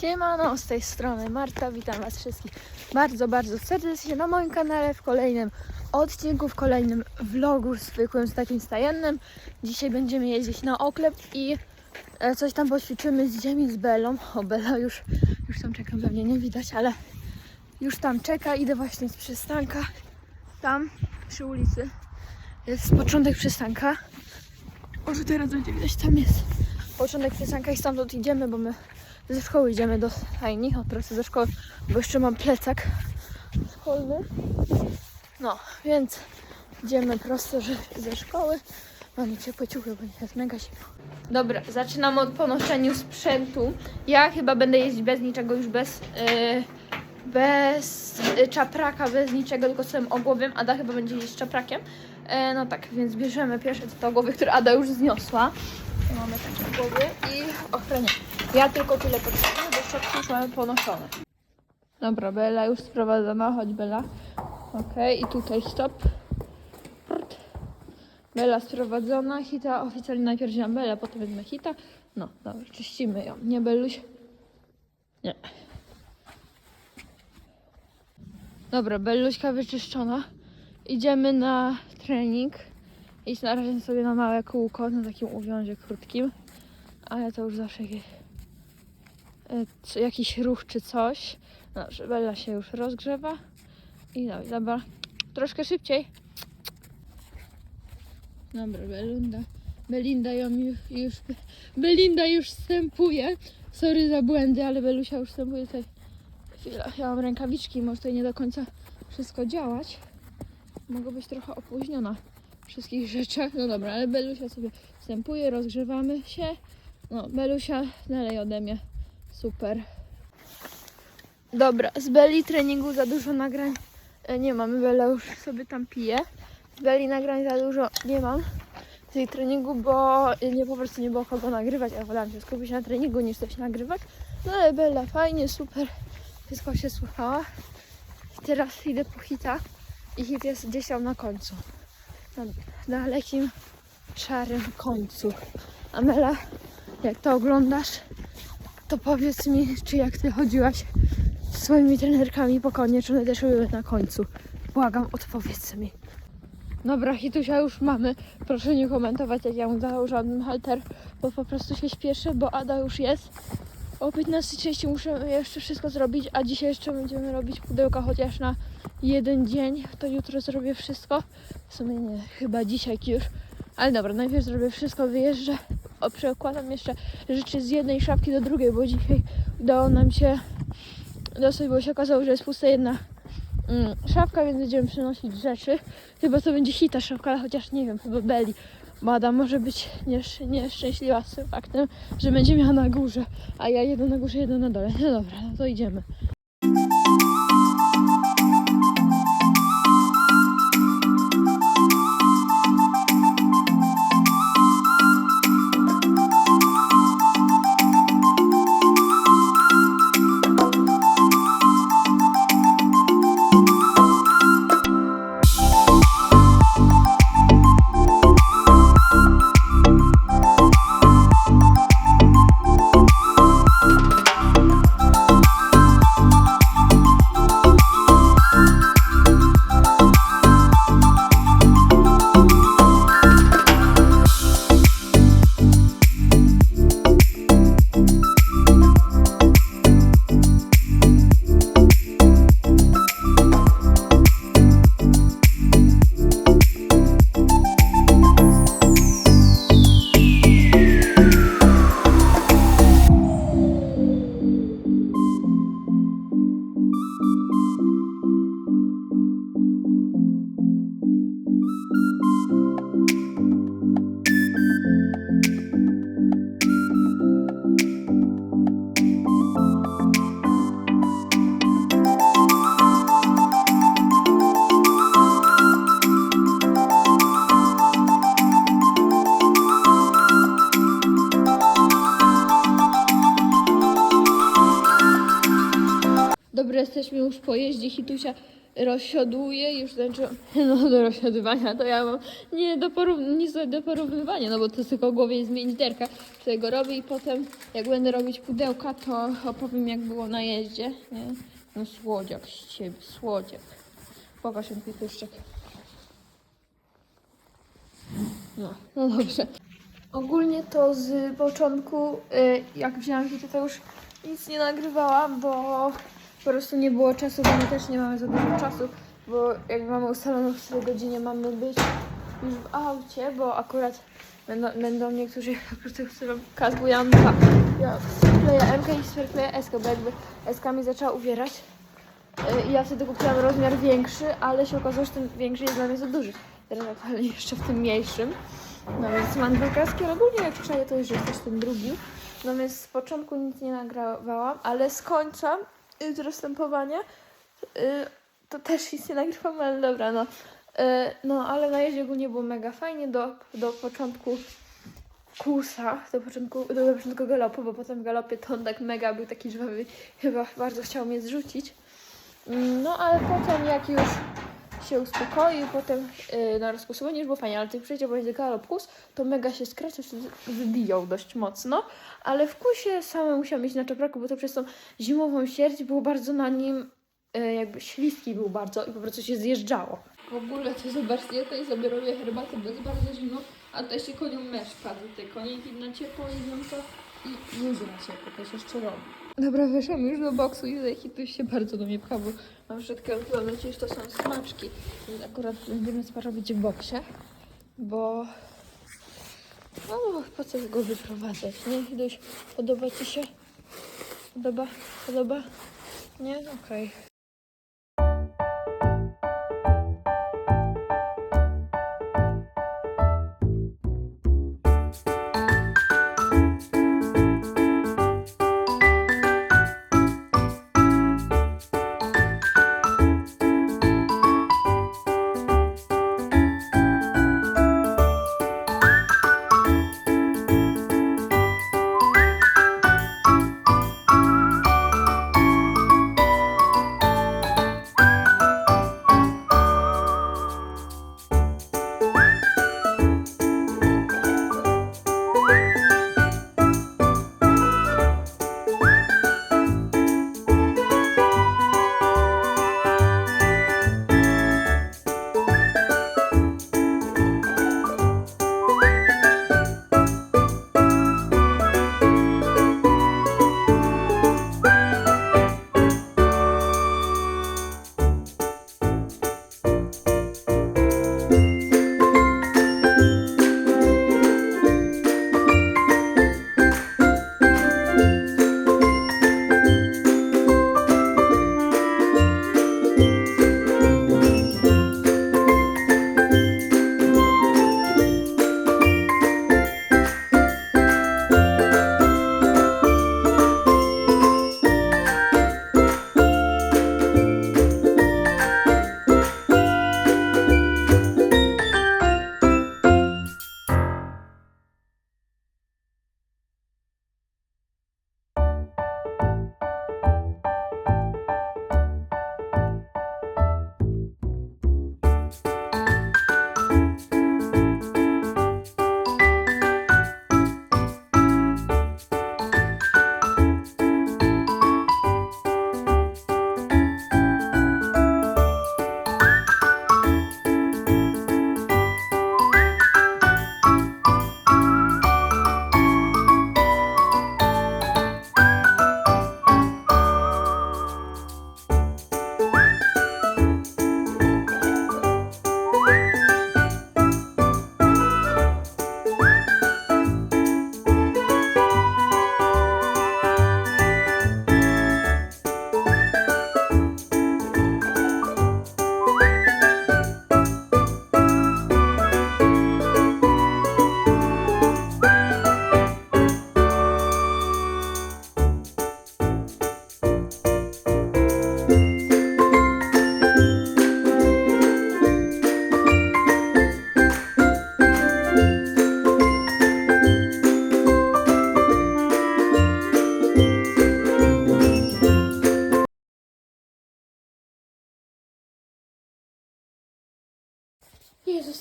Siemano, z tej strony Marta, witam Was wszystkich bardzo, bardzo serdecznie na moim kanale w kolejnym odcinku, w kolejnym vlogu zwykłym z takim stajennym. Dzisiaj będziemy jeździć na oklep i e, coś tam poćwiczymy z ziemi z Belą. O, Bela już, już tam czeka, pewnie nie widać, ale już tam czeka. Idę właśnie z przystanka, tam przy ulicy jest początek przystanka. Może teraz będzie widać, tam jest początek przystanka i stamtąd idziemy, bo my ze szkoły idziemy do stajni, od pracy do szkoły, bo jeszcze mam plecak szkolny. No, więc idziemy prosto ze szkoły. Mamy ciepłe ciuchy, bo nie jest mega zimno. Dobra, zaczynam od ponoszeniu sprzętu. Ja chyba będę jeździć bez niczego, już bez, yy, bez yy, czapraka, bez niczego, tylko z tym ogłowiem. Ada chyba będzie jeździć z czaprakiem. E, no tak, więc bierzemy pierwsze te ogłowy, które Ada już zniosła. Mamy takie głowy i ochronię. Ja tylko tyle potrzebuję, bo szczotki już mamy ponoszone. Dobra, Bela już sprowadzona, chodź Bela. Okej, i tutaj stop. Bela sprowadzona, hita oficjalnie najpierw wziąłem Belę, potem wezmę hita. No, dobra, czyścimy ją. Nie Beluś? Nie. Dobra, Beluśka wyczyszczona. Idziemy na trening. Iść na razie sobie na małe kółko, na takim uwiązie krótkim. Ale to już zawsze jakieś, e, jakiś ruch czy coś. Dobrze, Bella się już rozgrzewa. I dobra, dobra. Troszkę szybciej. Dobra, Belunda. Belinda ją już, już Belinda już wstępuje. Sorry za błędy, ale Belusia już wstępuje tutaj. Chwila, ja mam rękawiczki, może tutaj nie do końca wszystko działać. Mogę być trochę opóźniona wszystkich rzeczach. No dobra, ale Belusia sobie wstępuje, rozgrzewamy się. No, Belusia dalej ode mnie. Super. Dobra, z Beli treningu za dużo nagrań e, nie mamy. Bela już sobie tam pije. Z Beli nagrań za dużo nie mam z jej treningu, bo nie po prostu nie było kogo nagrywać, a wolałam się skupić na treningu niż coś nagrywać. No ale Bella fajnie, super. Wszystko się słuchała. I teraz idę po hita i hit jest gdzieś tam na końcu. Na dalekim, szarym końcu. Amela, jak to oglądasz, to powiedz mi, czy jak ty chodziłaś z swoimi trenerkami po konie, czy one też były na końcu. Błagam, odpowiedz mi. Dobra, hitusia już mamy. Proszę nie komentować, jak ja mu założyłam halter, bo po prostu się śpieszę, bo Ada już jest. O 15.30 muszę jeszcze wszystko zrobić, a dzisiaj jeszcze będziemy robić pudełka chociaż na jeden dzień. To jutro zrobię wszystko. W sumie nie, chyba dzisiaj już. Ale dobra, najpierw zrobię wszystko, wyjeżdżę. O, przekładam jeszcze rzeczy z jednej szafki do drugiej, bo dzisiaj udało nam się dosyć, bo się okazało, że jest pusta jedna mm, szafka, więc będziemy przynosić rzeczy. Chyba to będzie hita szafka, ale chociaż nie wiem, chyba Beli. Mada może być niesz, nieszczęśliwa z tym faktem, że będzie miała na górze, a ja jedę na górze, jedę na dole. No dobra, no to idziemy. Już po jeździe. Hitusia rozsioduje, już zaczęłam, no do rozsiodywania, to ja mam nie do do porównywania, no bo to jest tylko głowie zmienić derka, tutaj go robię i potem jak będę robić pudełka, to opowiem jak było na jeździe, nie? No słodziak z ciebie, słodziak. Pokaż ten piepuszczek. No, no dobrze. Ogólnie to z początku, y, jak wzięłam się, to już nic nie nagrywałam, bo po prostu nie było czasu, bo my też nie mamy za dużo czasu, bo jak mamy ustaloną w której godzinie mamy być już w aucie, bo akurat będą, będą niektórzy kas, bo ja mam dwa. Ja skleję M i skleję S, bo jakby SK mi zaczęła ubierać. Y, I ja wtedy kupiłam rozmiar większy, ale się okazało, że ten większy jest dla mnie za duży. Teraz aktualnie jeszcze w tym mniejszym. No więc mam dwa kaski, ale ogólnie jak czaję to już jest też ten drugi. No więc z początku nic nie nagrywałam, ale y, z rozstępowania y, to też nic nie ale dobra, no. Y, no ale na jeździe ogólnie było mega fajnie do, do początku kursa, do początku, do początku galopu, bo potem w galopie to on tak mega był taki żwawy, chyba bardzo chciał mnie zrzucić. Mm, No ale potem jak już się uspokoił, potem yy, na rozposuwanie już było fajnie, ale tych przejścia będzie galop kus, to mega się skracał, wtedy wybijał dość mocno, ale w kusie same musiałam mieć na czepraku, bo to przez tą zimową sierść było bardzo na nim, yy, jakby śliski był bardzo i po prostu się zjeżdżało. W ogóle to zobaczcie, ja tutaj sobie herbatę, bo jest bardzo zimno, a tutaj się koniom mesz te koniki na ciepło jedzą to i ludzie na ciepło też jeszcze robi. Dobra, wyszłam już do boksu i tu się bardzo do mnie pcha, bo mam wszystkie odpowiedzi, że to są smaczki. Więc akurat będziemy sparować w boksie, bo no po co go wyprowadzać, nie? Dość podoba Ci się? Podoba? Podoba? Nie? Okej. Jezus,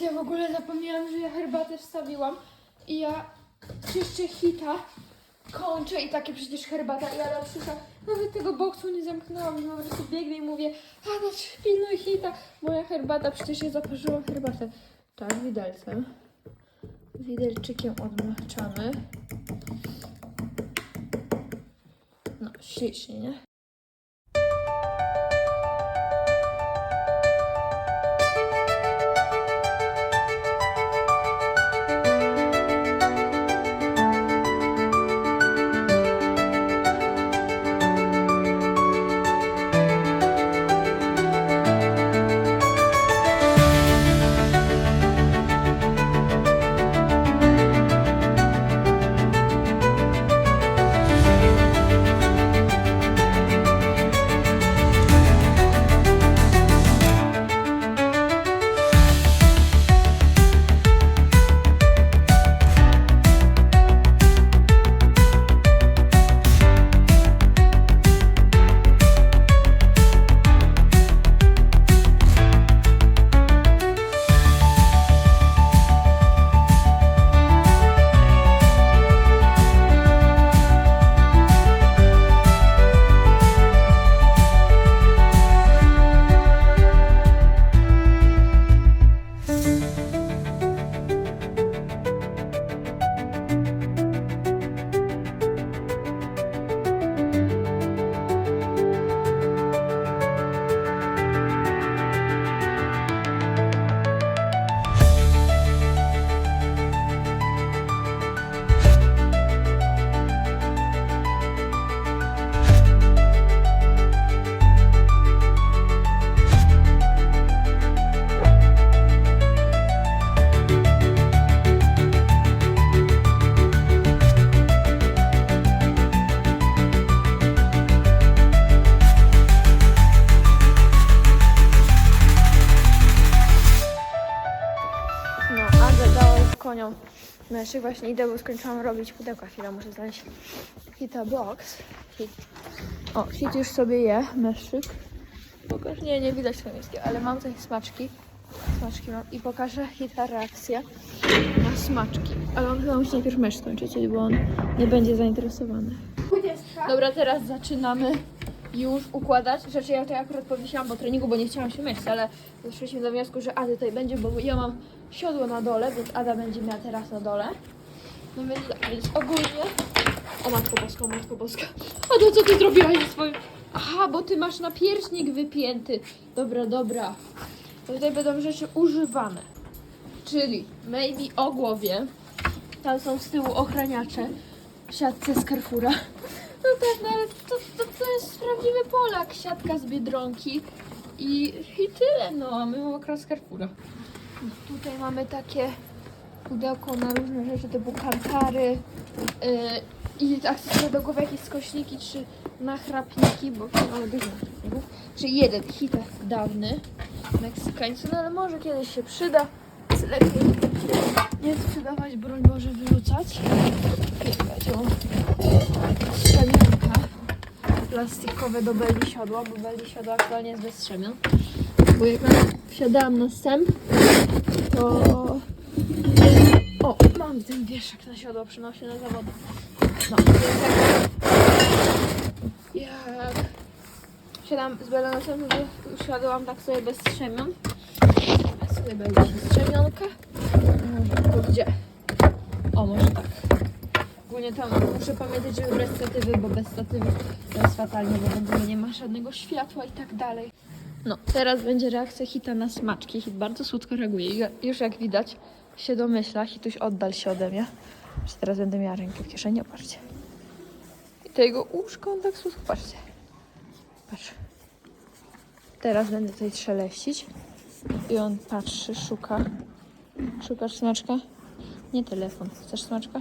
ja w ogóle zapomniałam, że ja herbatę wstawiłam i ja jeszcze hita kończę i takie przecież herbata i ja na przykład nawet tego boksu nie zamknęłam po prostu biegnę i mówię a no pilnuj hita, moja herbata, przecież ja zaparzyłam herbatę. Tak, widelcem. Widelczykiem odmraczamy. No, ślicznie, nie? No jeszcze właśnie idę, bo skończyłam robić pudełka. Chwila, muszę znaleźć hita box. Hit. O, hit już sobie je, meszczyk. Pokaż, nie, nie widać tego niskiego, ale mam tutaj smaczki. Smaczki mam i pokażę hita reakcję na smaczki. Ale on chyba musi najpierw mesz skończyć, bo on nie będzie zainteresowany. Dobra, teraz zaczynamy już układać. Rzeczy ja tutaj akurat powiesiłam po treningu, bo nie chciałam się myć, ale doszliśmy do wniosku, że Ada tutaj będzie, bo ja mam siodło na dole, więc Ada będzie miała teraz na dole. No więc więc ogólnie... O Matko Boska, o Matko Boska. Ada, co ty zrobiłaś ze swoim... Aha, bo ty masz napierśnik wypięty. Dobra, dobra. To tutaj będą rzeczy używane. Czyli maybe o głowie. Tam są z tyłu ochraniacze w siatce z Carrefoura. No tak, no ale to, to, to jest prawdziwy Polak. Siatka z Biedronki i, i tyle, no. A my mamy okras z Carrefoura. Tutaj mamy takie pudełko na różne rzeczy typu kankary yy, i akcesoria do głowy, jakieś skośniki czy nachrapniki, bo mamy dużo nachrapników. Czy jeden hit dawny meksykańcy, no ale może kiedyś się przyda. Lepiej nie sprzedawać, broń Boże wyrzucać. Strzemianka plastikowe do beli siodła, bo beli siodła aktualnie jest bez strzemion. Bo jak wsiadałam na sęp, to... O, mam ten wieszak na siodło, przynoszę na zawody. No, więc jak... Jak wsiadam z sęp, to usiadłam tak sobie bez strzemion. A sobie będzie strzemionka. To gdzie? O, może tak. Ogólnie tam muszę pamiętać, żeby brać statywy, bo bez statywów to jest fatalnie, bo ogóle nie ma żadnego światła i tak dalej. No, teraz będzie reakcja Hita na smaczki. Hit bardzo słodko reaguje. Już jak widać, się domyśla. Hituś oddal się ode mnie. Że teraz będę miała rękę w kieszeni, patrzcie. I to jego łóżko, on tak słodko, patrzcie. Patrz. Teraz będę tutaj szeleścić. I on patrzy, szuka. Szukasz smaczka? Nie telefon. Chcesz smaczka?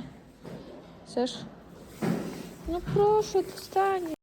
Chcesz? No proszę, dostanie.